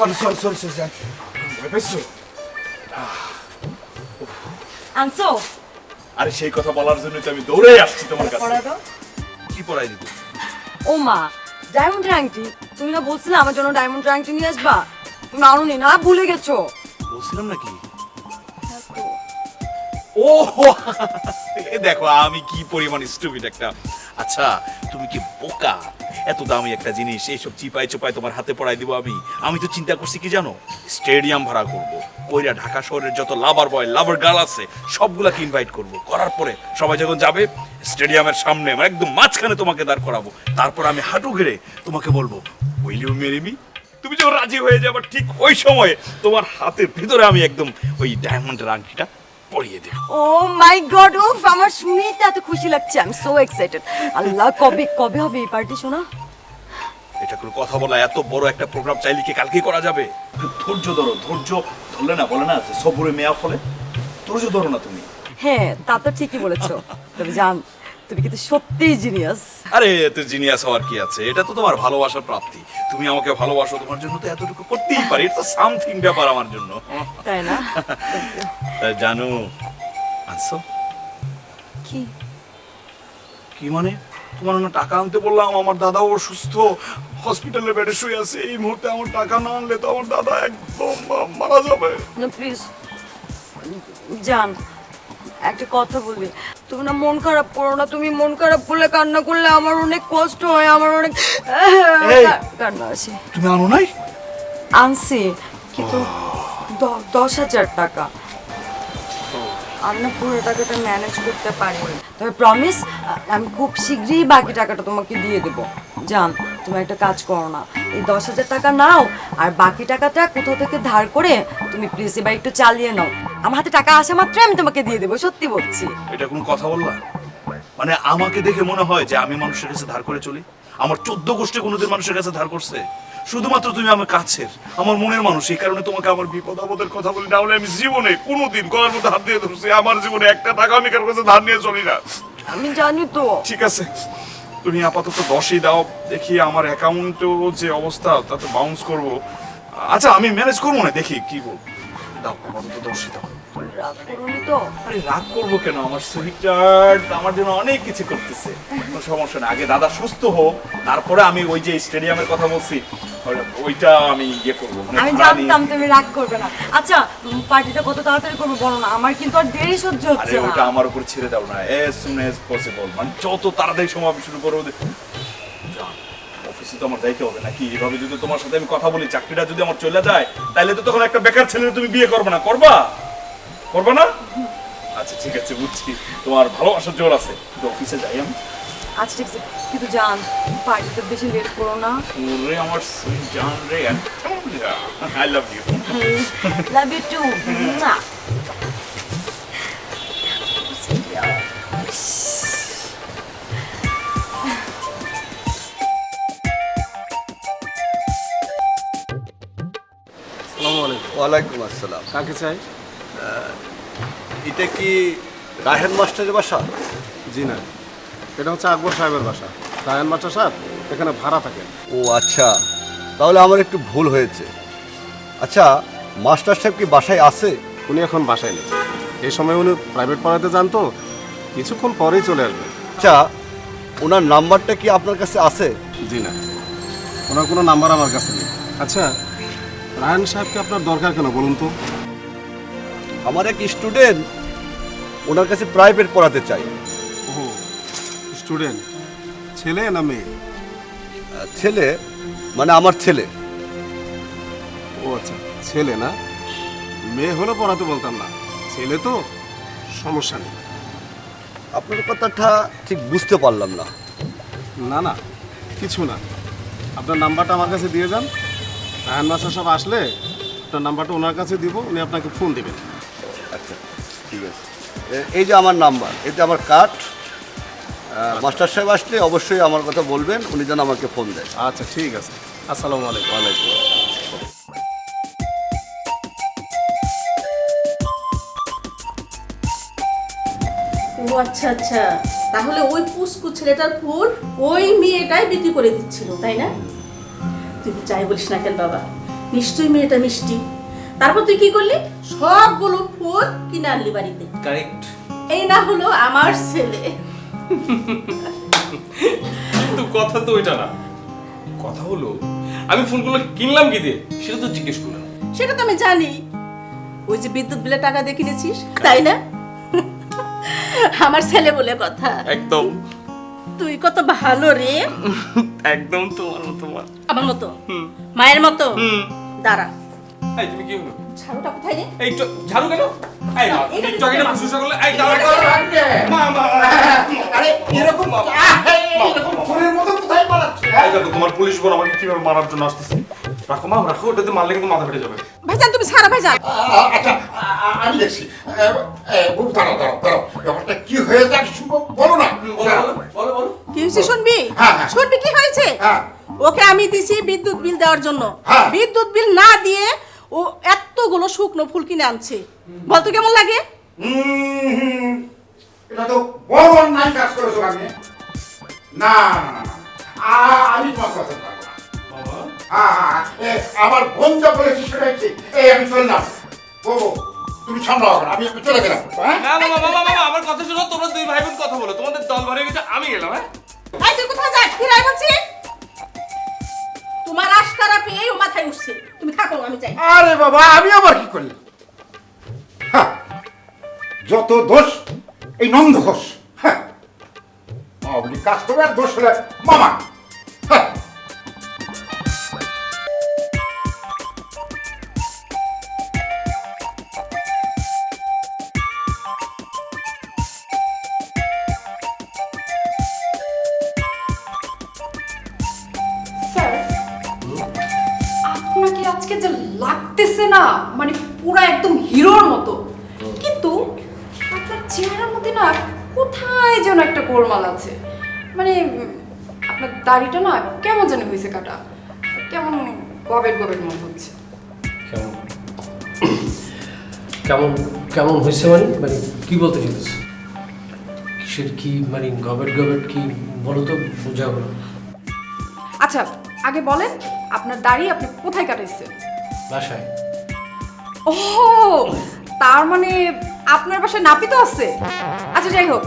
Sorry sorry sorry sorry জান ভয় পেয়েছ আনসো আরে সেই কথা বলার জন্য তো আমি দৌড়ে আসছি তোমার কাছে। কি পড়াই দিব? ও মা ডায়মন্ড আংটি তুমি না বলছিলে আমার জন্য ডায়মন্ড আংটি নিয়ে আসবা? তুমি আনোনি না? ভুলে গেছো। বলছিলাম নাকি? ও এ দেখো আমি কি পরিমাণ স্টুপিড একটা। আচ্ছা তুমি কি বোকা? এত দামি একটা জিনিস, এইসব চিপাই চোপাই তোমার হাতে পড়াই দিব আমি। আমি তো চিন্তা করছি কি জানো? স্টেডিয়াম ভাড়া করব। কইরা ঢাকা শহরের যত লাভার বয় লাভার গার্ল আছে, সবগুলাকে ইনভাইট করব। করার পরে সবাই যখন যাবে, স্টেডিয়ামের সামনে মানে একদম মাঝখানে তোমাকে দাঁড় করাবো। তারপর আমি হাঁটু গেড়ে তোমাকে বলব উইল ইউ মেরি মি তুমি যখন রাজি হয়ে যাবে, ঠিক ওই সময়ে তোমার হাতের ভিতরে আমি একদম ওই ডায়মন্ডের আংটিটা পরিয়ে দেব ও মাই গড ও আমার শুনেই তো এত খুশি লাগছে। I am so excited Allah কবে কবে হবে এই পার্টি শোনা এটা কোনো কথা বলা এত বড় একটা প্রোগ্রাম চাইলে কি কালকেই করা যাবে? ধৈর্য ধরো ধৈর্য ধরলে না বলে না সবুরে মেয়া ফলে? ধৈর্য ধরো না তুমি। হ্যাঁ তা তো ঠিকই বলেছ। তবে জান তুমি কিন্তু সত্যিই জিনিয়াস আরে এতে জিনিয়াস হওয়ার কি আছে? এটা তো তোমার ভালোবাসার প্রাপ্তি। তুমি আমাকে ভালোবাসো তোমার জন্য তো এতটুকু করতেই পারি। এটা সামথিং ব্যাপার আমার জন্য। তাই না? জানো আনছো? কি? কি মানে? তোমার না টাকা আনতে বললাম আমার দাদা অসুস্থ। হসপিটালে বেডে শুয়ে আছে। এই মুহূর্তে আমার টাকা না আনলে তো আমার দাদা একদম মারা যাবে। না প্লিজ জান। একটা কথা বলি। তুমি না মন খারাপ করো না তুমি মন খারাপ করলে কান্না করলে আমার অনেক কষ্ট হয় আমার অনেক! কান্না আসে তুমি আনো নাই? আনছি কিন্তু দশ হাজার টাকা। আমি না পুরো টাকাটা ম্যানেজ করতে পারিনি। তবে প্রমিস আমি খুব শীঘ্রই বাকি টাকাটা তোমাকে দিয়ে দেবো। জান তুমি একটা কাজ করো না। এই দশ হাজার টাকা নাও আর বাকি টাকাটা কোথাও থেকে ধার করে তুমি প্লিজ এবার একটু চালিয়ে নাও। আমার হাতে টাকা আসা মাত্রই আমি তোমাকে দিয়ে দেবো সত্যি বলছি। এটা কোনো কথা বললা? মানে আমাকে দেখে মনে হয় যে আমি মানুষের কাছে ধার করে চলি। আমার চোদ্দ গোষ্ঠী কোনোদিন মানুষের কাছে ধার করছে। শুধুমাত্র তুমি আমার কাছের আমার মনের মানুষ এই কারণে তোমাকে আমার বিপদ আপদের কথা বলি না হলে আমি জীবনে কোনোদিন গলার মধ্যে হাত দিয়ে ধরছি আমার জীবনে একটা টাকা আমি কারোর কাছে ধার নিয়ে চলি না। আমি জানি তো। ঠিক আছে। তুমি আপাতত দশই দাও দেখি আমার অ্যাকাউন্টেও যে অবস্থা তাতে বাউন্স করব। আচ্ছা আমি ম্যানেজ করব না? দেখি কি বল দাও আপাতত দাও। রাগ করোনি তো? আরে রাগ করব কেন? আমার সুইটার্ট আমার জন্য অনেক কিছু করতেছে। কোনো সমস্যা না আগে দাদা সুস্থ হোক তারপরে আমি ওই যে স্টেডিয়ামের কথা বলছি ওইটা আমি ইয়ে করব। মানে আমি জানতাম তুমি রাগ করবে না। আচ্ছা পার্টিটা কত তাড়াতাড়ি করব বলো না? আমার কিন্তু আর দেরি সহ্য আরে হচ্ছে ওটা আমার উপর ছেড়ে দাও না। সুন পসিবল মানে যত তাড়াতাড়ি সময় আমি শুরু করব। অফিসে তো আমার যাইতে হবে নাকি? এভাবে যদি তোমার সাথে আমি কথা বলি চাকরিটা যদি আমার চলে যায় তাহলে তো তখন একটা বেকার ছেলে তুমি বিয়ে করবে না। করবা? করবা না? আচ্ছা ঠিক আছে বুঝছি। তোমার ভালোবাসার জোর আছে। কিন্তু অফিসে যাই আমি। আচ্ছা ঠিক আছে। কিন্তু জান পার্টিটা বেশি লেট করো না। ওরে আমার সুইট জান রে I love you love you too না ওয়ালাইকুম আসসালাম। কাকে চাই? এটা কি রাহেন মাস্টারের বাসা? জি না। এটা হচ্ছে আকবর সাহেবের বাসা। রায়ন মাস্টার সাহেব এখানে ভাড়া থাকেন ও আচ্ছা। তাহলে আমার একটু ভুল হয়েছে। আচ্ছা মাস্টার সাহেব কি বাসায় আছে? উনি এখন বাসায় নেই। এই সময় উনি প্রাইভেট পড়াতে যান তো কিছুক্ষণ পরেই চলে আসবেন আচ্ছা ওনার নাম্বারটা কি আপনার কাছে আছে? জি না। ওনার কোনো নাম্বার আমার কাছে নেই। আচ্ছা রায়ন সাহেবকে আপনার দরকার কেন বলুন তো? আমার এক স্টুডেন্ট ওনার কাছে প্রাইভেট পড়াতে চাই ও স্টুডেন্ট? ছেলে না মেয়ে? ছেলে মানে আমার ছেলে। ও আচ্ছা ছেলে না? মেয়ে হলে পড়াতে বলতাম না। ছেলে তো সমস্যা নেই। আপনার কথাটা ঠিক বুঝতে পারলাম না। না না কিছু না। আপনার নাম্বারটা আমার কাছে দিয়ে যান। রায়ন মাস্টার সব আসলে আপনার নাম্বারটা ওনার কাছে দিব উনি আপনাকে ফোন দেবেন। আচ্ছা ঠিক আছে। এই যে আমার নাম্বার এটা আমার কার্ড মাস্টার সাহেব আসলে অবশ্যই আমার কথা বলবেন উনি যেন আমাকে ফোন দেয়। আচ্ছা ঠিক আছে। আসসালামু আলাইকুম। ওয়ালাইকুম ও আচ্ছা আচ্ছা। তাহলে ওই পুষ্কু ছেলেটার ফুল ওই মেয়েটাই বিক্রি করে দিচ্ছিল তাই না? তুই যাই বলিস না কেন বাবা? নিশ্চয়ই মেয়েটা মিষ্টি। তারপর তুই কি করলি? সবগুলো ফুল কিনে আনলি বাড়িতে। কারেক্ট এই না হলো আমার ছেলে। কিন্তু কথা তো ওইটা না। কথা হলো আমি ফুলগুলো কিনলাম কি দিয়ে? সেটা তো জিজ্ঞেস করলাম। সেটা তো আমি জানি। ওই যে বিদ্যুৎ বিলের টাকা দিয়ে কিনেছিস? তাই না? আমার ছেলে বলে কথা। একদম। তুই কত ভালো রে। একদম তোমার মতো মা। আমার মতো? মায়ের মতো? হুম। দাঁড়া। এই তুমি কি হলো? ঝাড়ুটা কোথায় রে? এই ঝাড়ু কেন? এই মা, এটা তুমি দিতে জগিনা মা। প্রশংসা করলে এই দাঁড়া মা মা। আরে এরকম এরকম ফোনের মতো কোথায় পালাচ্ছে? এই দেখো তোমার পুলিশ বল আমাকে কীভাবে মারার জন্য আসতেছে? রাখো মা রাখো ওটাতে মারলে কিন্তু মাথা ফেটে যাবে। ভাইজান তুমি সারা ভাইজান। আচ্ছা আমি দেখছি। বুবু, দাঁড়াও দাঁড়াও দাঁড়াও। ব্যাপারটা কি হয়ে যাক বলো না। বলো বলো কি হয়েছে শুনবি? হ্যাঁ, হ্যাঁ। শুনবি কি হয়েছে? হ্যাঁ। ওকে আমি দিছি বিদ্যুৎ বিল দেওয়ার জন্য। হ্যাঁ। বিদ্যুৎ বিল না দিয়ে ও এতগুলো শুকনো ফুল কিনে আনছে। বলতো কেমন লাগে। এটা তো বড় অন্যায় কাজ করেছ আমি না আমি তোমার কথা আমার বোন যা বলেছে সেটাই ঠিক এই আমি চললাম ও তুমি সামলাও আমি চলে গেলাম। হ্যাঁ? না মামা মামা আমার কথা শোনো তোমরা দুই ভাই বোন কথা বলো তোমাদের দল ভরে গেছে আমি গেলাম হ্যাঁ? এই তুই কোথায় যাস? ফিরাই বলছি? তোমার আশকারা পেয়ে ও মাথায় উঠছে। তুমি থাকো আমি যাই। আরে বাবা আমি আবার কি করলাম? হ্যাঁ, যত দোষ এই নন্দ ঘোষ হ্যাঁ। কাজ করবে আর দোষ হলে মামা। দাড়িটা না কেমন জানি হয়েছে কাটা। কেমন গবেট গবেট মনে হচ্ছে। কেমন? কেমন কেমন হয়েছে মানে? মানে কি বলতে চাইছিস কিসের কি মানে গবেট গবেট কি বলো তো বোঝাবো আচ্ছা আগে বলেন আপনার দাড়ি আপনি কোথায় কাটাইছেন? বাসায়। ও তার মানে আপনার বাসায় নাপিতও আছে? আচ্ছা যাই হোক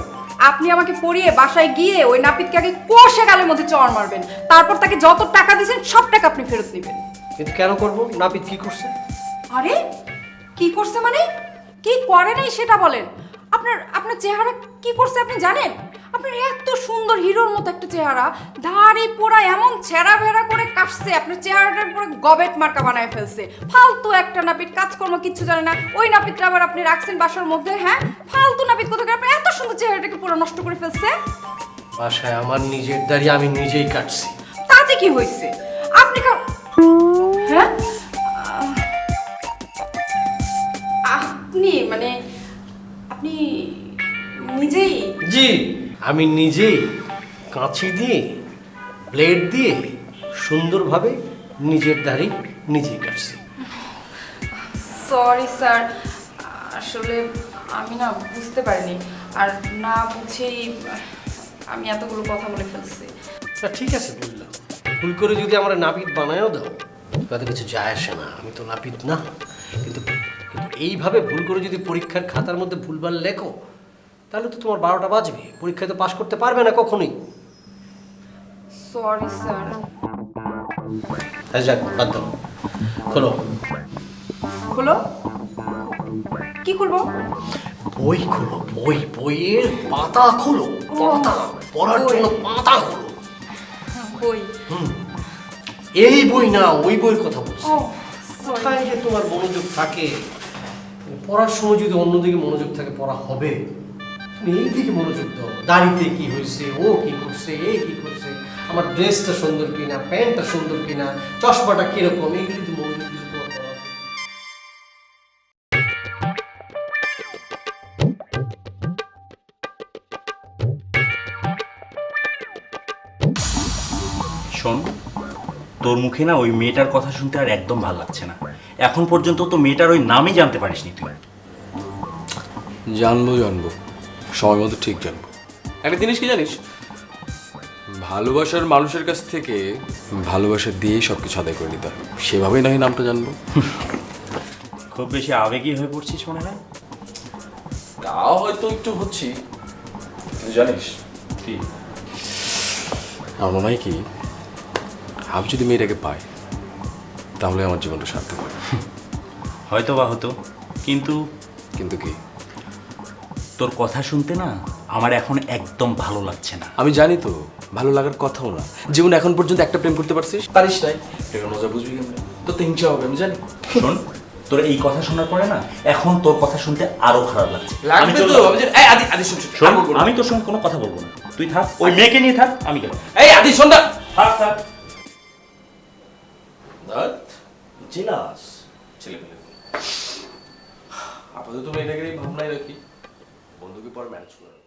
আপনি আমাকে পড়িয়ে বাসায় গিয়ে ওই নাপিতকে আগে কষে গালের মধ্যে চর মারবেন। তারপর তাকে যত টাকা দিয়েছেন সব টাকা আপনি ফেরত নেবেন কিন্তু কেন করব? নাপিত কি করছে? আরে কি করছে মানে? কি করে নাই সেটা বলেন। আপনার আপনার চেহারা কি করছে আপনি জানেন? আপনার এত সুন্দর হিরোর মতো একটা চেহারা দাড়ি পোড়া এমন ছেঁড়া ভেড়া করে কাটছে আপনার চেহারাটার পুরো গবেট মার্কা বানায় ফেলছে। ফালতু একটা নাপিত কাজকর্ম কিচ্ছু জানে না। ওই নাপিতটা আবার আপনি রাখছেন বাসার মধ্যে হ্যাঁ? ফালতু নাপিত কোথাও আপনার এত সুন্দর চেহারাটাকে পুরো নষ্ট করে ফেলছে? বাসায় আমার নিজের দাড়ি আমি নিজেই কাটছি। তাতে কি হয়েছে? আপনি আমি নিজেই কাঁচি দিয়ে ব্লেড দিয়ে সুন্দরভাবে নিজের দাড়ি নিজেই কাটছি। সরি স্যার আসলে আমি না বুঝতে পারিনি। আর না বুঝেই আমি এতগুলো কথা বলে ফেলছি। তা ঠিক আছে বললাম। ভুল করে যদি আমরা নাপিত বানায়ও দাও তাতে কিছু যায় আসে না। আমি তো নাপিত না। কিন্তু কিন্তু এইভাবে ভুল করে যদি পরীক্ষার খাতার মধ্যে ভুলভাল লেখো তাহলে তো তোমার বারোটা বাজবে। পরীক্ষায় তো পাশ করতে পারবে না কখনোই। সরি স্যার হ্যাঁ যাক বাদ দাও। খোলো। হলো কি করব বই খোলো বই বইয়ের পাতা খোলো পাতা। পড়ার জন্য পাতা খোলো। বই। এই বই না ওই বইয়ের কথা বলছি। কোথায় যে তোমার মনোযোগ থাকে পড়ার সময় যদি অন্যদিকে মনোযোগ থাকে পড়া হবে। তুমি এই দিকে মনোযোগ দাও। দাড়িতে কি হয়েছে ও কি করছে এই কি করছে আমার ড্রেসটা সুন্দর কিনা প্যান্টটা সুন্দর কিনা চশমাটা কীরকম মনোযোগ তোমার পড়া হবে। শোন তোর মুখে না ওই মেয়েটার কথা শুনতে আর একদম ভালো লাগছে না। এখন পর্যন্ত তো মেয়েটার ওই নামই জানতে পারিসনি তুই। জানব জানব। সময় মতো ঠিক জানব। একটা জিনিস কি জানিস? ভালোবাসার মানুষের কাছ থেকে ভালোবাসা দিয়েই সব কিছু আদায় করে নিতে হয়। সেভাবেই নয় নামটা জানব। খুব বেশি আবেগী হয়ে পড়ছিস মনে হয়? তাও হয়তো একটু হচ্ছি। কিন্তু জানিস? কি? আমার মনে হয় কি আমি যদি মেয়েটাকে পাই তাহলে আমার জীবনটা সার্থক হবে। হয়তো বা হতো। কিন্তু? কিন্তু কি? তোর কথা শুনতে না আমার এখন একদম ভালো লাগছে না। আমি জানি তো ভালো লাগার কথাও না। জীবনে এখন পর্যন্ত একটা প্রেম করতে পারছিস? পারিস নাই। প্রেমের মজা বুঝবি কেমন? তো তো হিংসা হবে আমি জানি। শোন তোর এই কথা শোনার পরে না এখন তোর কথা শুনতে আরও খারাপ লাগছে। আমি তো এই আদি আদি শুন শুন। আমি তোর সঙ্গে কোনো কথা বলব না। তুই থাক ওই মেয়েকে নিয়ে থাক আমি গেলাম। এই আদি শোন না থাক থাক। দাঁত জেলাস। ছেলে পেলে আপাতত মেয়েটাকে ভাবনায় রাখি। বন্ধুকে পর ম্যানেজ করে নেব।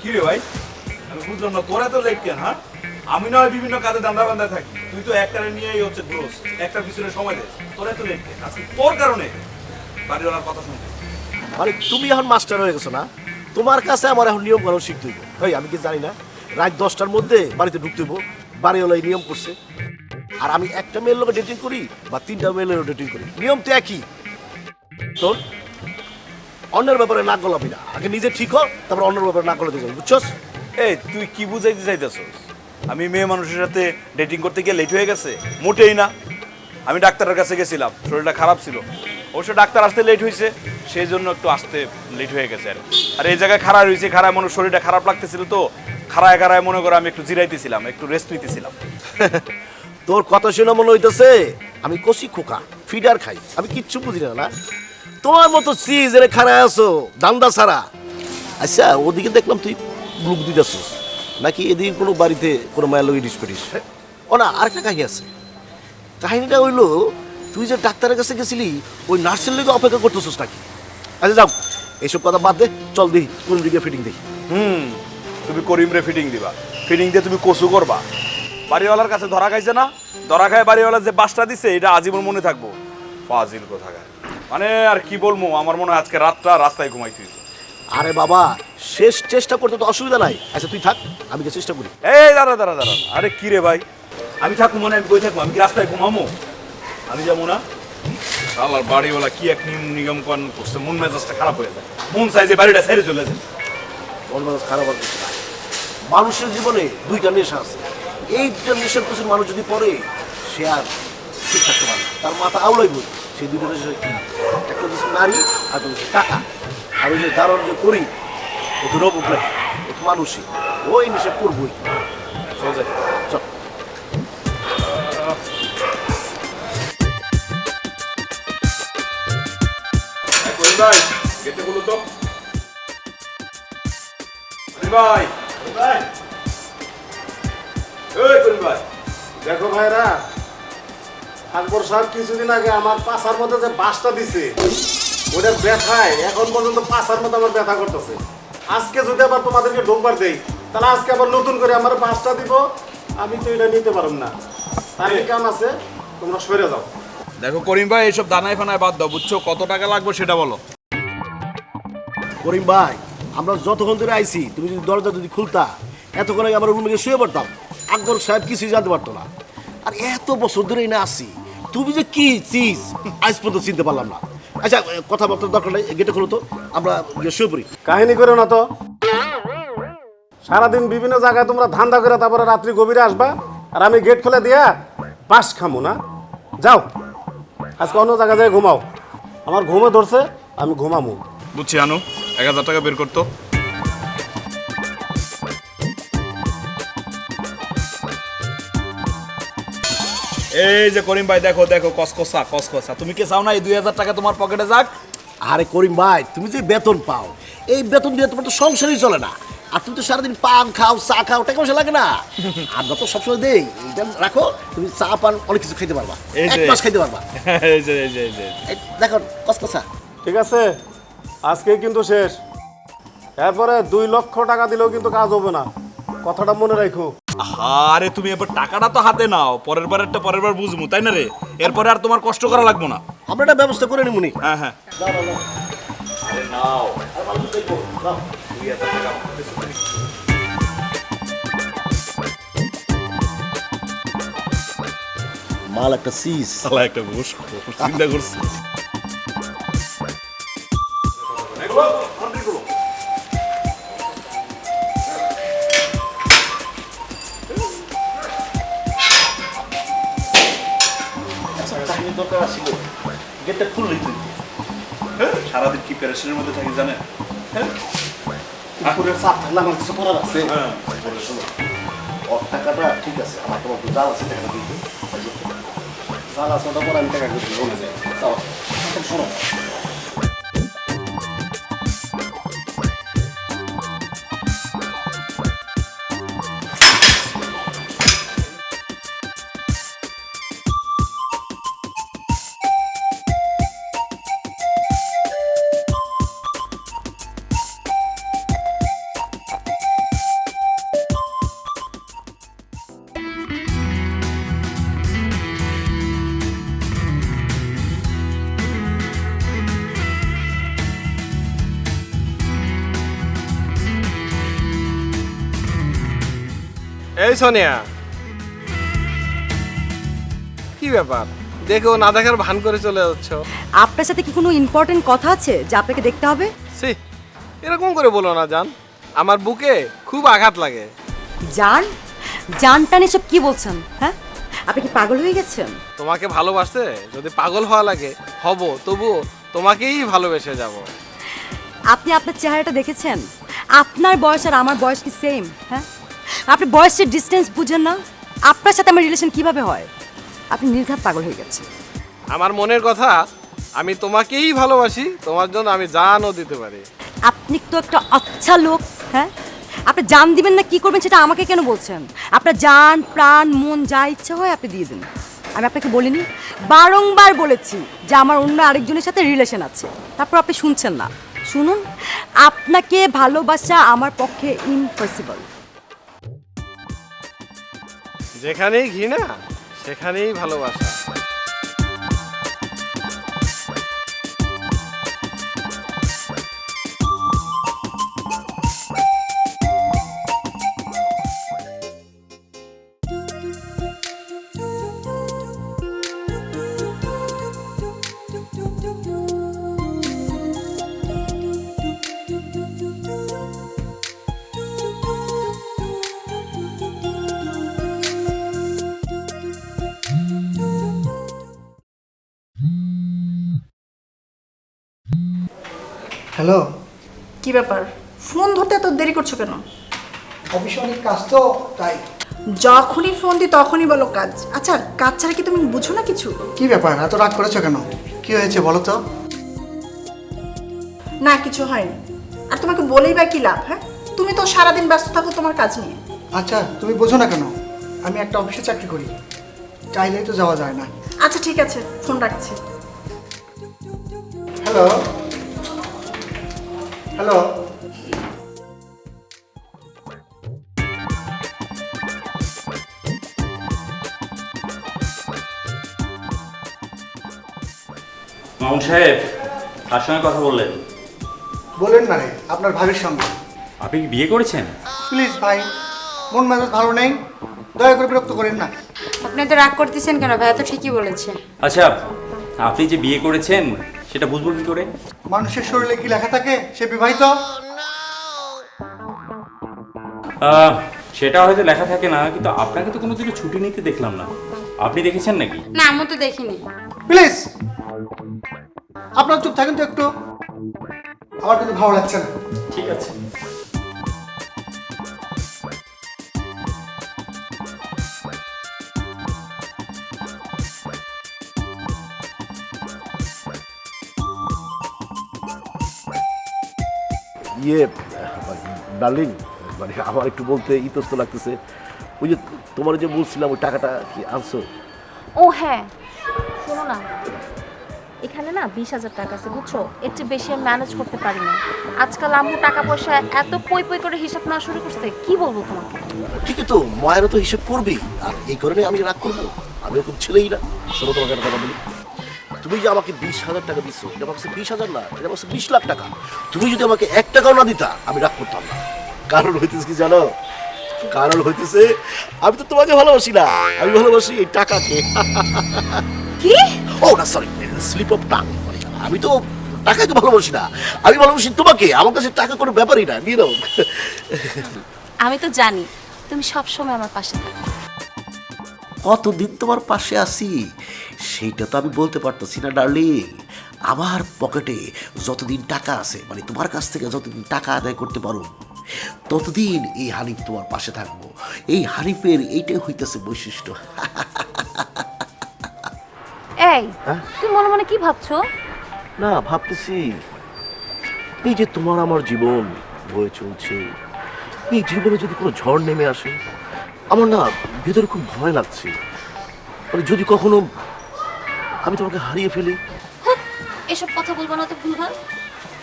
কি রে ভাই? বুঝলাম না, তোরা তো লেট কেন হ্যাঁ? আমি নয় বিভিন্ন কাজে দান্দা বান্দা থাকি। তুই তো একটারে নিয়েই হচ্ছে গ্রোস একটা পিছনে সময় দে। তোরা তো লেট আজকে তোর কারণে বাড়িওয়ালার কথা শুনতে মানে তুমি এখন মাস্টার হয়ে গেছো না? তোমার কাছে আমার এখন নিয়ম কানুন শিখতে হইব। ভাই আমি কি জানি না? রাত দশটার মধ্যে বাড়িতে ঢুকতে হইব। বাড়িওয়ালা এই নিয়ম করছে। আর আমি একটা মেয়ের লোকে ডেটিং করি বা তিনটা মেয়ের ডেটিং করি। নিয়ম তো একই। শোন অন্যের ব্যাপারে না গলাবি না। আগে নিজে ঠিক হ তারপর অন্যের ব্যাপারে না গলাতে যাবি। বুঝছস? এই তুই কি বুঝাইতে চাইতেছস? আমি মেয়ে মানুষের সাথে ডেটিং করতে গিয়ে লেট হয়ে গেছে, মোটেই না। আমি ডাক্তারের কাছে গেছিলাম, শরীরটা খারাপ ছিল। অবশ্য ডাক্তার আসতে লেট হয়েছে সেই জন্য একটু আসতে লেট হয়ে গেছে আর আর এই জায়গায় খারাপ হয়েছে খারাপ মানুষ শরীরটা খারাপ লাগতেছিল তো খারায় খারায় মনে করো আমি একটু জিরাইতেছিলাম, একটু রেস্ট নিতেছিলাম। তোর কথা শুনে মনে হইতেছে, আমি কষি খোকা ফিডার খাই, আমি কিচ্ছু বুঝি না না? তোমার মতো চিজ এনে খারায় আছো, দান্দা ছাড়া। আচ্ছা ওদিকে দেখলাম তুই ব্লুক দিতেছিস নাকি এদিকে কোনো বাড়িতে কোনো মায়ের লোক ইডিস করিস ও না, আরেকটা কাহিনী আছে। কাহিনীটা হইল, তুই যে ডাক্তারের কাছে গেছিলি, ওই নার্সের লেগে অপেক্ষা করতেছিস নাকি? আচ্ছা যাও, এইসব কথা বাদ দে, চল দিই কোন দিকে ফিটিং দিই হুম, তুমি করিম রে ফিটিং দিবা। ফিটিং দিয়ে তুমি কচু করবা। বাড়িওয়ালার কাছে ধরা খাইছে না? ধরা খায় বাড়িওয়ালা যে বাসটা দিছে, এটা আজীবন মনে থাকব। ফাজিল কোথাকার। মানে আর কি বলব, আমার মনে হয় আজকে রাতটা রাস্তায় ঘুমাইতে। আরে বাবা শেষ চেষ্টা করতে তো অসুবিধা নাই। আচ্ছা তুই থাক আমি গিয়ে চেষ্টা করি। এই দাঁড়া দাঁড়া দাঁড়া। আরে কি রে ভাই? আমি থাকব মনে আমি বই থাকব? আমি কি রাস্তায় ঘুমামো আমি যাব না? শালার বাড়িওয়ালা কি এক নিয়ম নিগম কন করছে? মন মেজাজটা খারাপ হয়ে যায়। মন চাইছে বাড়িটা ছেড়ে চলে যায়। মন মেজাজ খারাপ আর কিছু না। মানুষের জীবনে দুইটা নেশা আছে। এই দুইটা নেশার পিছনে মানুষ যদি পড়ে সে আর ঠিক থাকতে পারে না। তার মাথা আউলাই বই। সেই দুইটা নেশা কি? একটা নারী আর টাকা আর ওই যে ধারণ যে করি ও ও মানুষই। ওই নেশা করবই চল চল। ভাই গেটে বলো তো। ভাই ভাই। এই করিম ভাই। দেখো ভাইরা আকবর সাহেব কিছুদিন আগে আমার পাশার মধ্যে যে বাসটা দিছে ওটা ব্যথায় এখন পর্যন্ত পাশার মধ্যে আমার ব্যথা করতেছে। আজকে যদি আবার তোমাদেরকে ঢোকবার দেই তাহলে আজকে আবার নতুন করে আমার পাঁচটা দিব আমি তো এটা নিতে পারব না। তার কাম আছে? তোমরা সরে যাও। দেখো করিম ভাই এইসব দানায় ফানায় বাদ দাও বুঝছ? কত টাকা লাগবে সেটা বলো। করিম ভাই আমরা যতক্ষণ ধরে আইছি তুমি যদি দরজা যদি খুলতা এতক্ষণ আগে আমরা রুমে গিয়ে শুয়ে পড়তাম। আকবর সাহেব কিছুই জানতে পারতো না। আর এত বছর ধরে না আসছি তুমি যে কি চিজ আজ পর্যন্ত চিনতে পারলাম না। আচ্ছা কথাবার্তার দরকার নেই গেটে খুলো তো আমরা শুয়ে পড়ি। কাহিনী করো না তো। সারাদিন বিভিন্ন জায়গায় তোমরা ধান্দা করে তারপরে রাত্রি গভীরে আসবা আর আমি গেট খুলে দিয়া পাস খামো না? যাও আজকে অন্য জায়গায় যাই ঘুমাও। আমার ঘুমে ধরছে আমি ঘুমামো। বুঝছি আনু এক হাজার টাকা বের করতো। এই যে করিম ভাই দেখো দেখো কসকসা কসকসা। তুমি কি চাও না এই দুই হাজার টাকা তোমার পকেটে যাক? আরে করিম ভাই তুমি যে বেতন পাও এই বেতন দিয়ে তোমার তো সংসারই চলে না। আর তুমি তো সারাদিন পান খাও চা খাও টাকা পয়সা লাগে না। আমরা তো সবসময় দেই এটা রাখো তুমি চা পান অনেক কিছু খাইতে পারবা। এক মাস খাইতে পারবা। এই যে এই যে এই যে। দেখো কসকসা। ঠিক আছে আজকে কিন্তু শেষ। এরপরে দুই লক্ষ টাকা দিলেও কিন্তু কাজ হবে না। কথাটা মনে রাখো। আরে তুমি এবার টাকাটা তো হাতে নাও। পরের বারেরটা পরের বার বুঝব তাই না রে? এরপরে আর তোমার কষ্ট করা লাগবে না। আমরা একটা ব্যবস্থা করে নিমুনি। হ্যাঁ হ্যাঁ। মাল একটা সিস। একটা ঘুষ চিন্তা করছি দরকার ছিল গেটটা খুললেই তুই হ্যাঁ, সারাদিন কি প্যারেশনের মধ্যে থাকি জানেন? পুকুরের চাপ থাকলে আমার কিছু করার আছে। হ্যাঁ ওর টাকাটা ঠিক আছে আমার তোমার তো জাল আছে টাকাটা দিতে জাল আছে ওটা পরে আমি টাকা দিয়ে বলে যাই। এখন শোনো। এই সোনিয়া। কি ব্যাপার? দেখো না দেখার ভান করে চলে যাচ্ছ। আপনার সাথে কি কোনো ইম্পর্টেন্ট কথা আছে যা আপনাকে দেখতে হবে? সি এরকম করে বলো না জান। আমার বুকে খুব আঘাত লাগে। জান? জান টান এসব কি বলছেন হ্যাঁ? আপনি কি পাগল হয়ে গেছেন? তোমাকে ভালোবাসতে যদি পাগল হওয়া লাগে হব তবুও তোমাকেই ভালোবেসে যাব। আপনি আপনার চেহারাটা দেখেছেন? আপনার বয়স আর আমার বয়স কি সেম হ্যাঁ? আপনি বয়সের ডিস্টেন্স বুঝেন না। আপনার সাথে আমার রিলেশন কীভাবে হয়? আপনি নির্ঘাত পাগল হয়ে গেছেন। আমার মনের কথা আমি তোমাকেই ভালোবাসি তোমার জন্য আমি জানও দিতে পারি। আপনি তো একটা আচ্ছা লোক হ্যাঁ? আপনি জান দিবেন না কি করবেন সেটা আমাকে কেন বলছেন? আপনার জান প্রাণ মন যা ইচ্ছা হয় আপনি দিয়ে দিন। আমি আপনাকে বলিনি বারংবার বলেছি যে আমার অন্য আরেকজনের সাথে রিলেশন আছে। তারপর আপনি শুনছেন না। শুনুন আপনাকে ভালোবাসা আমার পক্ষে ইম্পসিবল যেখানেই ঘৃণা সেখানেই ভালোবাসা। ব্যাপার? ফোন ধরতে এত দেরি করছ কেন? অফিসে অনেক কাজ তো তাই। যখনই ফোন দিই তখনই বলো কাজ। আচ্ছা কাজ ছাড়া কি তুমি বুঝো না কিছু? কি ব্যাপার? এত রাগ করেছ কেন? কি হয়েছে বলো তো? না কিছু হয়নি। আর তোমাকে বলেই বা কি লাভ হ্যাঁ? তুমি তো সারাদিন ব্যস্ত থাকো তোমার কাজ নিয়ে। আচ্ছা তুমি বোঝো না কেন? আমি একটা অফিসে চাকরি করি। চাইলেই তো যাওয়া যায় না। আচ্ছা ঠিক আছে। ফোন রাখছি। হ্যালো? হ্যালো মামুন সাহেব কার সঙ্গে কথা বললেন? বলেন না রে আপনার ভাবির সঙ্গে। আপনি কি বিয়ে করেছেন? প্লিজ ভাই মন মেজাজ ভালো নেই। দয়া করে বিরক্ত করেন না। আপনি তো রাগ করতেছেন কেন? ভাইয়া তো ঠিকই বলেছে। আচ্ছা আপনি যে বিয়ে করেছেন সেটা বুঝব কি করে? মানুষের শরীরে কি লেখা থাকে? সে বিবাহিত? আহ, সেটা হয়তো লেখা থাকে না কিন্তু আপনাকে তো কোনোদিনও ছুটি নিতে দেখলাম না। আপনি দেখেছেন নাকি? না আমি তো দেখিনি। প্লিজ! আপনার চুপ থাকেন তো একটু। আমার কিন্তু ভালো লাগছে না। ঠিক আছে। ইয়ে ডার্লিং মানে আমার একটু বলতে ইতস্ত লাগতেছে। ওই যে তোমার যে বলছিলাম ওই টাকাটা কি আনছো? ও হ্যাঁ। শোনো না। এখানে না বিশ হাজার টাকা আছে বুঝছ? এর চেয়ে বেশি আমি ম্যানেজ করতে পারি না। আজকাল আম্মু টাকা পয়সা এত পই পই করে হিসাব না শুরু করছে কি বলব তোমাকে? ঠিকই তো মায়েরও তো হিসেব করবেই। আর এই কারণে আমি রাগ করব। আমি ওরকম ছেলেই না। শোনো তোমাকে একটা কথা বলি। তুমি যে আমাকে বিশ হাজার টাকা দিচ্ছ এটা ভাবছে বিশ হাজার না এটা ভাবছে বিশ লাখ টাকা। তুমি যদি আমাকে এক টাকাও না দিতা আমি রাগ করতাম না। কারণ হইতেছে কি জানো? কারণ হইতেছে আমি তো তোমাকে ভালোবাসি না। আমি ভালোবাসি এই টাকাকে। কি? ও না সরি স্লিপ অফ টাং আমি তো টাকাকে ভালোবাসি না। আমি ভালোবাসি তোমাকে আমার কাছে টাকা কোনো ব্যাপারই না নিয়ে নাও। আমি তো জানি তুমি সব সময় আমার পাশে থাকো। কতদিন তোমার পাশে আছি? সেইটা তো আমি বলতে পারতেছি না ডার্লিং আমার পকেটে যতদিন টাকা আছে মানে তোমার কাছ থেকে যতদিন টাকা আদায় করতে পারো ততদিন এই হানিফ তোমার পাশে থাকব। এই হানিফের এইটাই হইতেছে বৈশিষ্ট্য। এই হ্যাঁ? তুমি মনে মনে কি ভাবছ? না ভাবতেছি এই যে তোমার আমার জীবন বয়ে চলছে এই জীবনে যদি কোনো ঝড় নেমে আসে আমার না ভেতরে খুব ভয় লাগছে। মানে যদি কখনো আমি তোমাকে হারিয়ে ফেলি। এসব কথা বলব না তো ভুল ভুলভাল।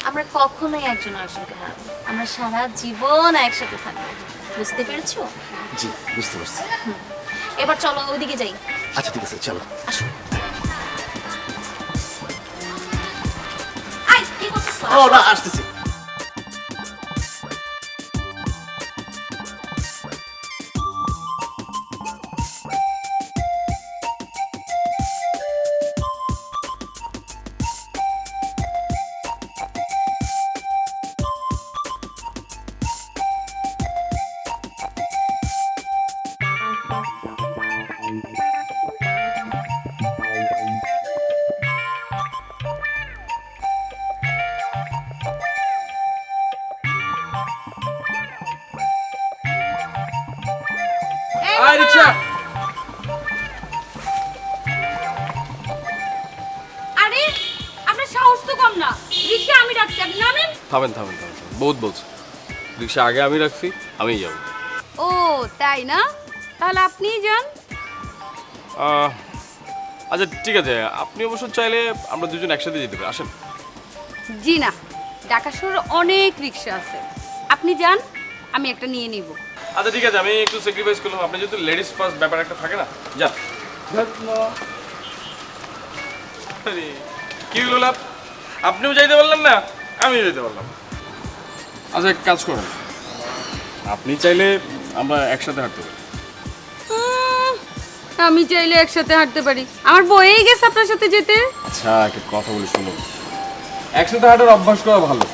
আমরা কখনোই একজন আরেকজনকে হারাবো আমরা সারা জীবন একসাথে থাকব। বুঝতে পেরেছ? জি বুঝতে পারছি। এবার চলো ওইদিকে যাই। আচ্ছা ঠিক আছে চলো। আসো। আসতেছি। থামেন থামেন থামেন থামেন। বহুত বলছে রিক্সা আগে আমি রাখছি আমিই যাব। ও তাই না? তাহলে আপনিই যান। আহ, আচ্ছা ঠিক আছে। আপনি অবশ্য চাইলে আমরা দুজন একসাথে যেতে পারি। আসেন। জি না ঢাকা শহরে অনেক রিক্সা আছে। আপনি যান আমি একটা নিয়ে নিব। আচ্ছা ঠিক আছে আমি একটু স্যাক্রিফাইস করলাম। আপনি যেহেতু লেডিস ফার্স্ট ব্যাপার একটা থাকে না যান। আরে, কি হলো লাভ? আপনিও যাইতে পারলেন না? আমিও যেতে পারলাম। আচ্ছা এক কাজ করুন। আপনি চাইলে আমরা একসাথে হাঁটতে পারি। আমি চাইলে একসাথে হাঁটতে পারি। আমার বয়েই গেছে আপনার সাথে যেতে। আচ্ছা একটা কথা বলি শুনুন। একসাথে হাঁটার অভ্যাস করা ভালো।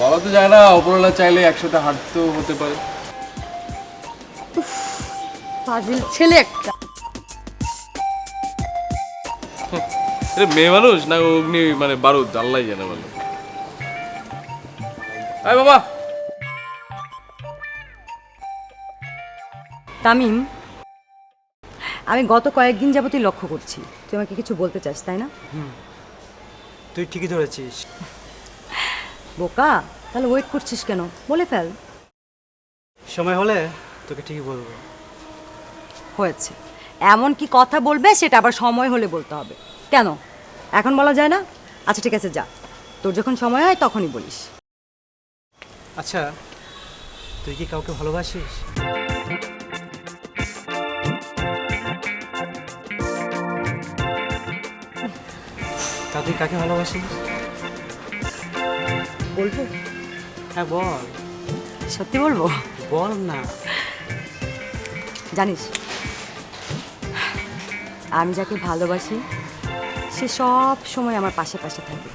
বলা তো যায় না অপরলা চাইলে একসাথে হাঁটতেও হতে পারে। ফাজিল ছেলে একটা। মেয়ে মানুষ না অগ্নি মানে বারুদ? আল্লাহ জানে বলো আয় বাবা। তামিম আমি গত কয়েকদিন যাবতই লক্ষ্য করছি। তুই আমাকে কিছু বলতে চাস তাই না? তুই ঠিকই ধরেছিস। বোকা তাহলে ওয়েট করছিস কেন? বলে ফেল। সময় হলে তোকে ঠিকই বলব। হয়েছে। এমন কি কথা বলবে সেটা আবার সময় হলে বলতে হবে। কেন? এখন বলা যায় না? আচ্ছা ঠিক আছে যা। তোর যখন সময় হয় তখনই বলিস। আচ্ছা তুই কি কাউকে ভালোবাসিস? তা তুই কাকে ভালোবাসিস? বলব? হ্যাঁ বল। সত্যি বলব? বল না। জানিস আমি যাকে ভালোবাসি সে সব সময় আমার পাশে পাশে থাকে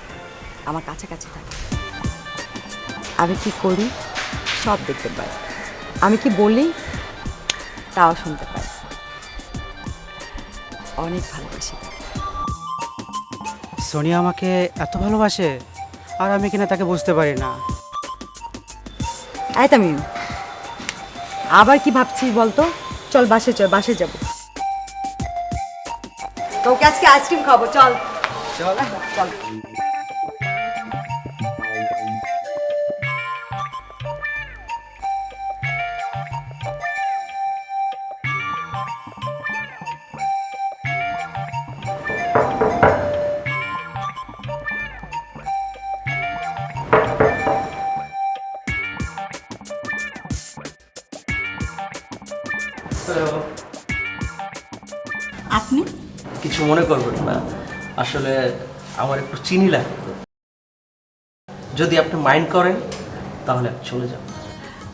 আমার কাছাকাছি থাকে। আমি কি করি? সব দেখতে পাই। আমি কি বলি? তাও শুনতে পাই। অনেক ভালোবাসি। সোনিয়া আমাকে এত ভালোবাসে আর আমি কিনা তাকে বুঝতে পারি না। আয় তামিম আবার কি ভাবছিস বলতো? চল বাসে চল বাসে যাব। তোকে আজকে আইসক্রিম খাব চল। চল। চল। মনে করবেন না। আসলে আমার একটু চিনি লাগবে। যদি আপনি মাইন্ড করেন তাহলে চলে যাব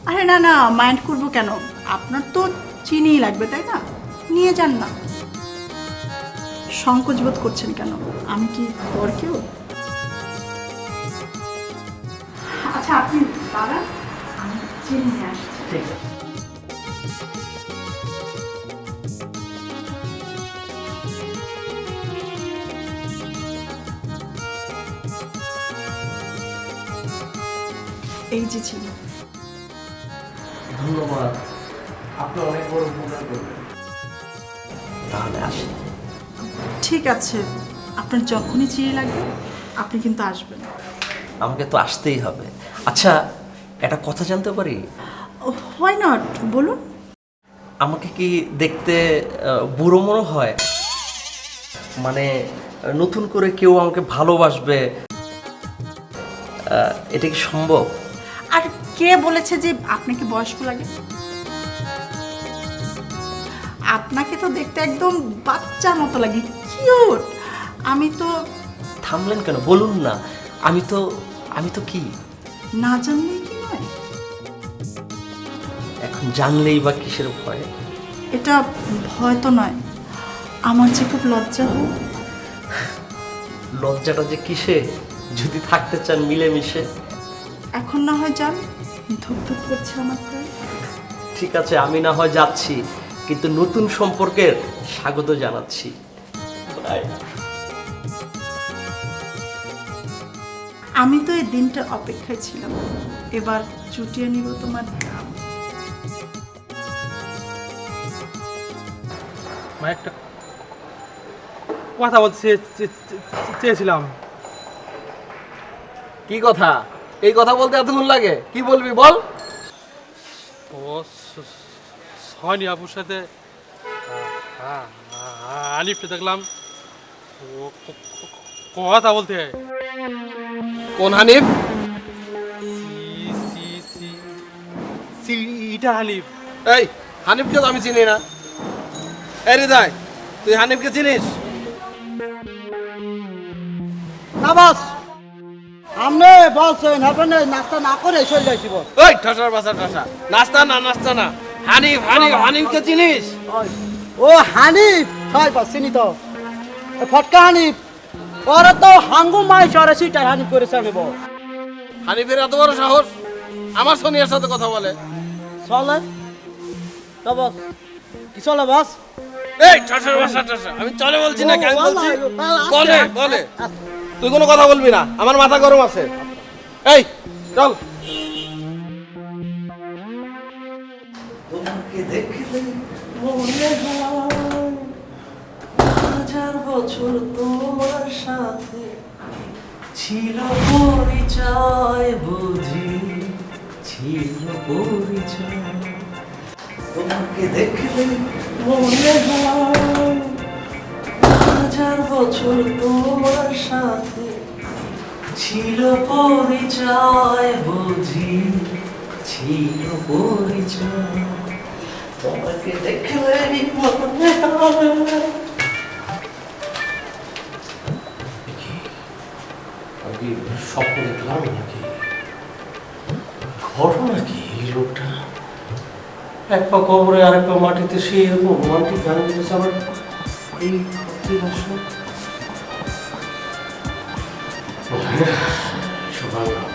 আরে না না মাইন্ড করব কেন? আপনার তো চিনিই লাগবে তাই না? নিয়ে যান না। সংকোচ বোধ করছেন কেন? আমি কি পর কেউ? আচ্ছা আপনি দাঁড়ান আমি চিনি নিয়ে আসছি। ঠিক আছে। এই যে ছিল। ধন্যবাদ। আপনি অনেক বড় উপকার করবেন তাহলে আসি। ঠিক আছে। আপনার যখনই চিনি লাগবে আপনি কিন্তু আসবেন। আমাকে তো আসতেই হবে। আচ্ছা একটা কথা জানতে পারি? হয় নট বলুন। আমাকে কি দেখতে আহ, বুড়ো মনে হয়? মানে নতুন করে কেউ আমাকে ভালোবাসবে? আহ, এটা কি সম্ভব? কে বলেছে যে আপনাকে বয়স্ক লাগে? আপনাকে তো দেখতে একদম বাচ্চার মতো লাগে কিউট। আমি তো থামলেন কেন? বলুন না। আমি তো আমি তো কি? না জানলেই কি নয় এখন জানলেই বা কিসের ভয়? এটা ভয় তো নয়। আমার যে খুব লজ্জা হোক লজ্জাটা যে কিসে যদি থাকতে চান মিলেমিশে। এখন না হয় যান ধুক করছে আমার প্রায় ঠিক আছে আমি না হয় যাচ্ছি কিন্তু নতুন সম্পর্কের স্বাগত জানাচ্ছি। আমি তো এই দিনটা অপেক্ষায় ছিলাম। এবার চুটিয়ে নিব তোমার দাম একটা কথা বলতে চেয়ে- চেয়ে- চেয়ে- চেয়েছিলাম। কি কথা? এই কথা বলতে এতক্ষণ লাগে। কি বলবি বল? ও সয়নি আপুর সাথে। দেখলাম। কথা বলতে কোন হানিফ? ইটা আলিফ এই হানিফকে তো আমি চিনি না। এই হৃদয় তুই হানিফকে চিনিস? না বস আপনি বলছেন আপনি নাস্তা না করে চলে যাইছিব ওই ঠসার বাসা ঠসা নাস্তা না নাস্তা না। হানিফ হানিফ হানিফকে চিনিস? ও হানিফ ছয় পাস চিনি তো। ফটকা হানিফ। ওরা তো হাঙ্গু মাই চরে সিটার হানিফ করেছে আমি বল। হানিফের এত বড় সাহস? আমার সোনিয়ার সাথে কথা বলে। চলে। তো বস কি চলে বস? এই ঠসার বাসা ঠসা আমি চলে বলছি না কেন বলছি? আল্লাহ, আল্লাহ, বলে বলে। আস্তে। তুই কোনো কথা বলবি না, আমার মাথা গরম আছে। এই, চল। তোমাকে দেখলে মনে হাজার বছর তোমার সাথে ছিল পরিচয়, বুঝি ছিল পরিচয়। তোমাকে দেখলে মনে হয় হাজার বছর তোমার সাথে ছিল পরিচয় বুঝি ছিল পরিচয়। তোমাকে দেখলেই মনে স্বপ্ন দেখলাম নাকি? ঘটনা কি এই লোকটা? এক পা কবরে আরেক পা মাটিতে সে এরকম রোমান্টিক গান আমার। এই 이러说는뭐다녀 주.